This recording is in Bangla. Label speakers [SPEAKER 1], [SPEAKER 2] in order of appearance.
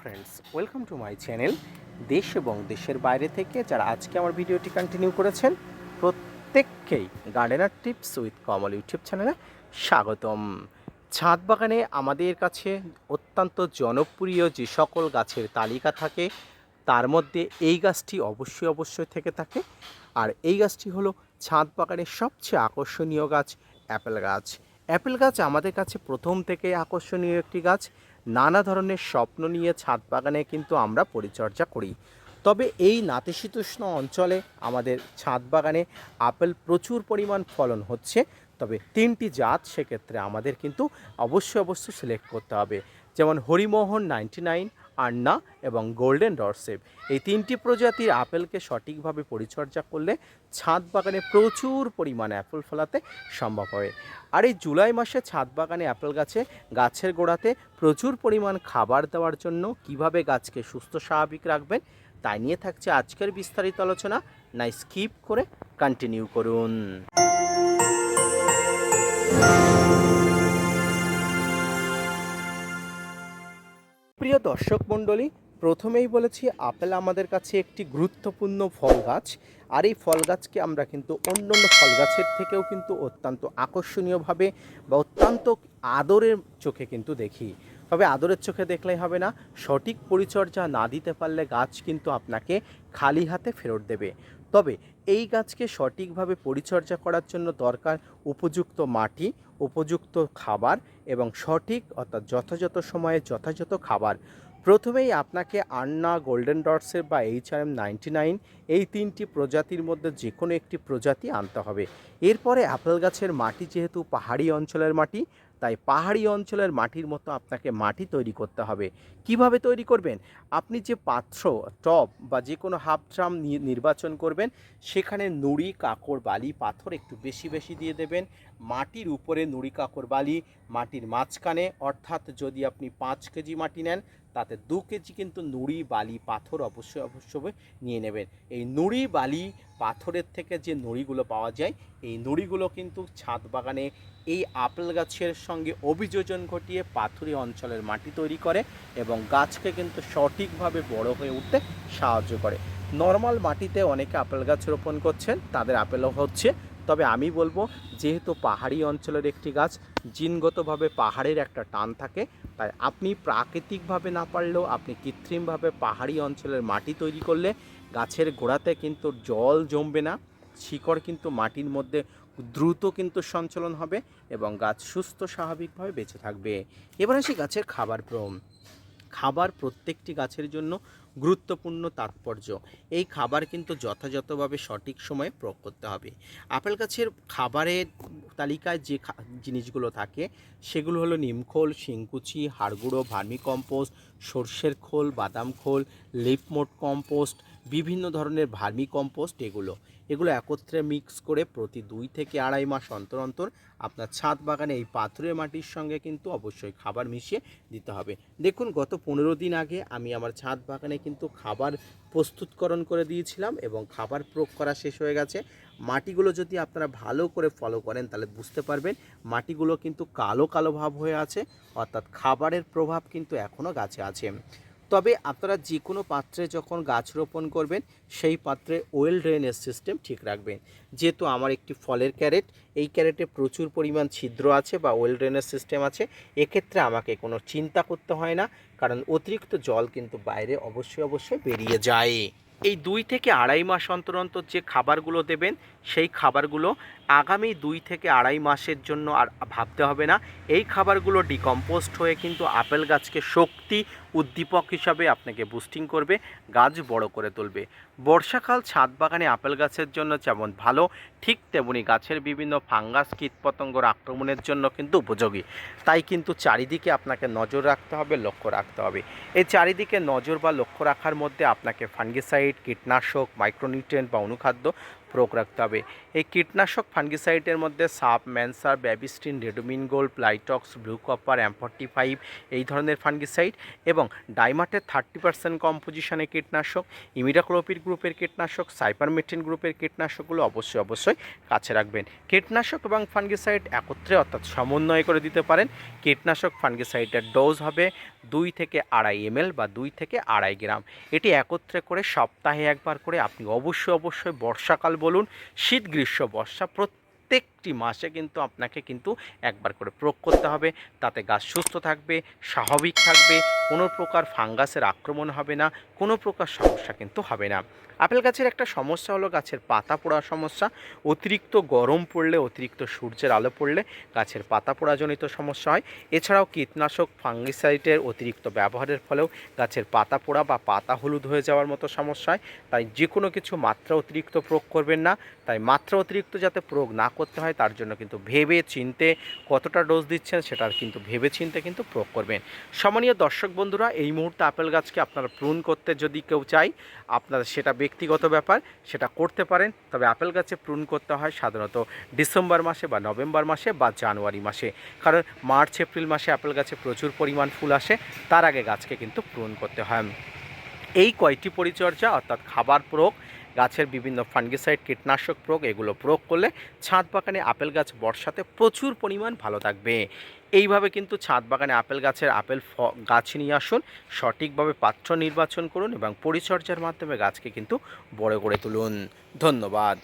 [SPEAKER 1] Friends welcome to my channel দেশ এবং দেশের বাইরে থেকে যারা আজকে আমার ভিডিওটি কন্টিনিউ করেছেন, প্রত্যেককেই gardener tips with Kamal YouTube চ্যানেলে স্বাগতম। ছাদ বাগানে আমাদের কাছে অত্যন্ত জনপ্রিয় যে সকল গাছের তালিকা থাকে, তার মধ্যে এই গাছটি অবশ্যই অবশ্যই থেকে থাকে। আর এই গাছটি হলো ছাদ বাগানের সবচেয়ে আকর্ষণীয় গাছ, অ্যাপেল গাছ। অ্যাপেল গাছ আমাদের কাছে প্রথম থেকে আকর্ষণীয় একটি গাছ। নানা ধরনের স্বপ্ন নিয়ে ছাদ বাগানে কিন্তু আমরা পরিচর্যা করি। তবে এই নাতিশীতোষ্ণ অঞ্চলে আমাদের ছাদ বাগানে আপেল প্রচুর পরিমাণ ফলন হচ্ছে। তবে তিনটি জাত সেক্ষেত্রে আমাদের কিন্তু অবশ্যই অবশ্যই সিলেক্ট করতে হবে। যেমন হরিমোহন নাইনটি নাইন আন্না এবং গোল্ডেন ডরসেপ এই তিনটি প্রজাতির আপেলকে সঠিকভাবে পরিচর্যা করলে ছাদ বাগানে প্রচুর পরিমাণে অ্যাপেল ফলাতে সম্ভব হবে আর এই জুলাই মাসে ছাদ বাগানে অ্যাপেল গাছে, গাছের গোড়াতে প্রচুর পরিমাণ খাবার দেওয়ার জন্য কীভাবে গাছকে সুস্থ, স্বাভাবিক রাখবেন, তাই নিয়ে থাকছে আজকের বিস্তারিত আলোচনা। না স্কিপ করে কন্টিনিউ করুন। প্রিয় দর্শক মণ্ডলী, প্রথমেই বলেছি, আপেল আমাদের কাছে একটি গুরুত্বপূর্ণ ফল গাছ। আর এই ফল গাছকে আমরা কিন্তু অন্য অন্য ফল গাছের থেকেও কিন্তু অত্যন্ত আকর্ষণীয়ভাবে বা অত্যন্ত আদরের চোখে কিন্তু দেখি। তবে আদরের চোখে দেখলেই হবে না, সঠিক পরিচর্যা না দিতে পারলে গাছ কিন্তু আপনাকে খালি হাতে ফেরত দেবে। তবে এই গাছকে সঠিকভাবে পরিচর্যা করার জন্য দরকার উপযুক্ত মাটি উপযুক্ত খাবার এবং সঠিক অর্থাৎ যথাযথ সময়ে যথাযথ খাবার। প্রথমেই আপনাকে আন্না, গোল্ডেন ডটসের বা H R M ninety nine এই তিনটি প্রজাতির মধ্যে যে কোনো একটি প্রজাতি আনতে হবে। এরপরে আপেল গাছের মাটি যেহেতু পাহাড়ি অঞ্চলের মাটি তাই পাহাড়ি অঞ্চলের মাটির মতো আপনাকে মাটি তৈরি করতে হবে। কীভাবে তৈরি করবেন? আপনি যে পাত্র টপ বা যে কোনো হাফ ড্রাম নির্বাচন করবেন, সেখানে নুড়ি কাকড় বালি, পাথর একটু বেশি বেশি দিয়ে দেবেন। মাটির উপরে নুড়ি কাকড় বালি মাটির মাঝখানে, অর্থাৎ যদি আপনি পাঁচ কেজি মাটি নেন তাতে দু কেজি কিন্তু নুড়ি, বালি, পাথর অবশ্যই অবশ্যই নিয়ে নেবেন। এই নুড়ি, বালি, পাথরের থেকে যে নুড়িগুলো পাওয়া যায়, এই নুড়িগুলো কিন্তু ছাদ বাগানে এই আপেল গাছের সঙ্গে অভিযোজন ঘটিয়ে পাথুরি অঞ্চলের মাটি তৈরি করে এবং গাছকে কিন্তু সঠিকভাবে বড় হয়ে উঠতে সাহায্য করে। নর্মাল মাটিতে অনেকে আপেল গাছ রোপণ করছেন, তাদের আপেলও হচ্ছে। তবে আমি বলব, যেহেতু পাহাড়ি অঞ্চলের একটি গাছ জিনগতভাবে পাহাড়ের একটা টান থাকে। তাই আপনি প্রাকৃতিকভাবে না পারলেও আপনি কৃত্রিমভাবে পাহাড়ি অঞ্চলের মাটি তৈরি করলে গাছের গোড়াতে কিন্তু জল জমবে না, শিকড় কিন্তু মাটির মধ্যে দ্রুত কিন্তু সঞ্চালন হবে এবং গাছ সুস্থ স্বাভাবিকভাবে বেঁচে থাকবে। এবার আসি গাছের খাবার ক্রম। খাবার প্রত্যেকটি গাছের জন্য গুরুত্বপূর্ণ তাৎপর্য। এই খাবার কিন্তু যথাযথভাবে সঠিক সময়ে প্রয়োগ করতে হবে। আপেল গাছের খাবারের তালিকায় যে জিনিসগুলো থাকে, সেগুলো হলো নিমখোল শিংকুচি, হাড়গুঁড়ো, ভার্মি কম্পোস্ট, সর্ষের খোল, বাদাম খোল, লিপমোট কম্পোস্ট, বিভিন্ন ধরনের ভার্মি কম্পোস্ট এগুলো। এগুলো একত্রে মিক্স করে প্রতি দুই থেকে আড়াই মাস অন্তর অন্তর আপনার ছাদ বাগানে এই পাথরের মাটির সঙ্গে কিন্তু অবশ্যই খাবার মিশিয়ে দিতে হবে। দেখুন, গত পনেরো দিন আগে আমি আমার ছাদ বাগানে কিন্তু খাবার প্রস্তুতকরণ করে দিয়েছিলাম এবং খাবার প্রয়োগ করা শেষ হয়ে গেছে। মাটিগুলো যদি আপনারা ভালো করে ফলো করেন তাহলে বুঝতে পারবেন মাটিগুলো কিন্তু কালো কালো ভাব হয়ে আছে, অর্থাৎ খাবারের প্রভাব কিন্তু এখনও গাছে আছে। তবে আপনারা যে কোনো পাত্রে যখন গাছ রোপণ করবেন, সেই পাত্রে ওয়েল ড্রেনেজ সিস্টেম ঠিক রাখবেন। যেহেতু আমার একটি ফলের ক্যারেট, এই ক্যারেটে প্রচুর পরিমাণ ছিদ্র আছে বা ওয়েল ড্রেনেজ সিস্টেম আছে। এক্ষেত্রে আমাকে কোনো চিন্তা করতে হয় না, কারণ অতিরিক্ত জল কিন্তু বাইরে অবশ্যই অবশ্যই বেরিয়ে যায়। এই দুই থেকে আড়াই মাস অন্তর অন্তর যে খাবারগুলো দেবেন, সেই খাবারগুলো আগামী দুই থেকে আড়াই মাসের জন্য আর ভাবতে হবে না। এই খাবারগুলো ডিকম্পোস্ট হয়ে কিন্তু আপেল গাছকে শক্তি উদ্দীপক হিসাবে আপনাকে বুস্টিং করবে, গাছ বড় করে তুলবে। বর্ষাকাল ছাদ বাগানে আপেল গাছের জন্য যেমন ভালো, ঠিক তেমনি গাছের বিভিন্ন ফাঙ্গাস, কীটপতঙ্গর আক্রমণের জন্য কিন্তু উপযোগী। তাই কিন্তু চারিদিকে আপনাকে নজর রাখতে হবে, লক্ষ্য রাখতে হবে। এই চারিদিকে নজর বা লক্ষ্য রাখার মধ্যে আপনাকে ফাঙ্গিসাইড, কীটনাশক, মাইক্রোনিউট্রিয়েন্ট বা অনুখাদ্য প্রয়োগ রাখতে হবে। এই কীটনাশক ফাঙ্গিসাইডের মধ্যে সাপ ম্যানসার Bavistin, Ridomil gold, Blitox, blue copper অ্যাম্পটি ফাইভ এই ধরনের ফাঙ্গিসাইড এবং ডাইমাটের থার্টি পার্সেন্ট কম্পোজিশনের কীটনাশক, ইমিডাক্লোপিড গ্রুপের কীটনাশক সাইপারমেটিন গ্রুপের কীটনাশকগুলো অবশ্যই অবশ্যই কাছে রাখবেন। কীটনাশক এবং ফাঙ্গিসাইড একত্রে অর্থাৎ সমন্বয় করে দিতে পারেন। কীটনাশক ফাঙ্গিসাইডের ডোজ হবে দুই থেকে আড়াই এমএল বা দুই থেকে আড়াই গ্রাম। এটি একত্রে করে সপ্তাহে একবার করে আপনি অবশ্যই অবশ্যই বর্ষাকাল বলুন শীত গ্রীষ্ম বর্ষা প্রত্যেকটি মাসে কিন্তু আপনাকে কিন্তু একবার করে প্রয়োগ করতে হবে। তাতে গাছ সুস্থ থাকবে, স্বাভাবিক থাকবে, কোনো প্রকার ফাঙ্গাসের আক্রমণ হবে না, কোনো প্রকার সমস্যা কিন্তু হবে না। আপেল গাছের একটা সমস্যা হলো গাছের পাতা পোড়ার সমস্যা। অতিরিক্ত গরম পড়লে, অতিরিক্ত সূর্যের আলো পড়লে গাছের পাতা পোড়াজনিত সমস্যা হয়। এছাড়াও কীটনাশক, ফাঙ্গিসাইডের অতিরিক্ত ব্যবহারের ফলেও গাছের পাতা পোড়া বা পাতা হলুদ হয়ে যাওয়ার মতো সমস্যা হয়। তাই যে কোনো কিছু মাত্রা অতিরিক্ত প্রয়োগ করবেন না। তাই মাত্রা অতিরিক্ত যাতে প্রয়োগ না করতে হয় তার জন্য কিন্তু ভেবে চিনতে কতটা ডোজ দিচ্ছেন সেটার কিন্তু ভেবে চিনতে কিন্তু প্রয়োগ করবেন। সম্মানীয় দর্শক বন্ধুরা, এই মুহূর্তে আপেল গাছকে আপনারা প্রুন করতে যদি কেউ চাই আপনারা সেটা ব্যক্তিগত ব্যাপার, সেটা করতে পারেন। তবে আপেল গাছে প্রুন করতে হয় সাধারণত ডিসেম্বর মাসে বা নভেম্বর মাসে বা জানুয়ারি মাসে। কারণ মার্চ, এপ্রিল মাসে আপেল গাছে প্রচুর পরিমাণ ফুল আসে, তার আগে গাছকে কিন্তু প্রুন করতে হয়। এই কয়টি পরিচর্যা অর্থাৎ খাবার প্রয়োগ গাছের বিভিন্ন ফাঙ্গিসাইড, কীটনাশক প্রয়োগ, এগুলো প্রয়োগ করলে ছাদ বাগানে আপেল গাছ বর্ষাতে প্রচুর পরিমাণ ভালো থাকবে। এইভাবে কিন্তু ছাদ বাগানে আপেল গাছের আপেল ফ, গাছ নিয়ে আসুন, সঠিকভাবে পাত্র নির্বাচন করুন এবং পরিচর্যার মাধ্যমে গাছকে কিন্তু বড় করে তুলুন। ধন্যবাদ।